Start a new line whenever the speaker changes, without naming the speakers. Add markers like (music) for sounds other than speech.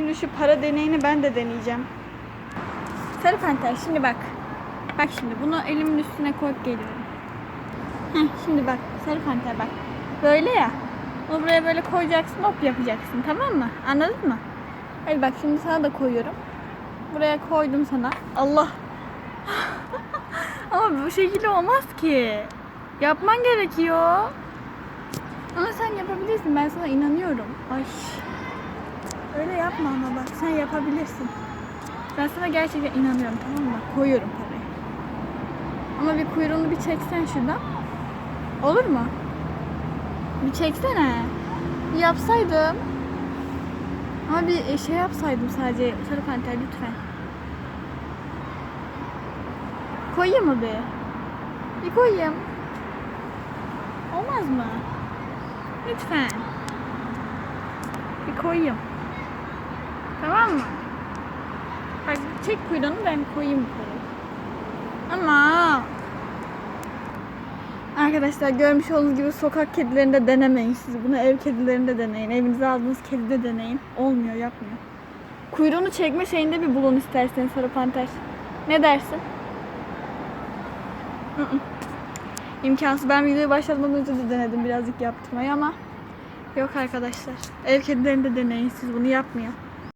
Şimdi şu para deneyini ben de deneyeceğim. Sarı panter şimdi bak. Bak şimdi bunu elimin üstüne koyup geliyorum. Heh, şimdi bak sarı panter bak. Böyle ya. Bunu buraya böyle koyacaksın hop yapacaksın tamam mı? Anladın mı? Hadi bak şimdi sana da koyuyorum. Buraya koydum sana. Allah. (laughs) Ama bu şekilde olmaz ki. Yapman gerekiyor. Ama sen yapabilirsin. Ben sana inanıyorum. Ay. Öyle yapma ama bak sen yapabilirsin. Ben sana gerçekten inanıyorum tamam mı? Koyuyorum parayı. Ama bir kuyruğunu bir çeksen şuradan. Olur mu? Bir çeksene. Bir yapsaydım. Ama bir şey yapsaydım sadece sarı panter lütfen. Koyayım mı bir? Bir koyayım. Olmaz mı? Lütfen. Bir koyayım. Tamam mı? Bak çek kuyruğunu ben koyayım yukarı. Ama Arkadaşlar görmüş olduğunuz gibi sokak kedilerinde denemeyin siz bunu ev kedilerinde deneyin. Evinize aldığınız kedide deneyin. Olmuyor yapmıyor. Kuyruğunu çekme şeyinde bir bulun istersen sarı panter. Ne dersin? Hı. İmkansız. Ben videoyu başlatmadan önce de denedim birazcık yaptırmayı ama yok arkadaşlar. Ev kedilerinde deneyin siz bunu yapmıyor.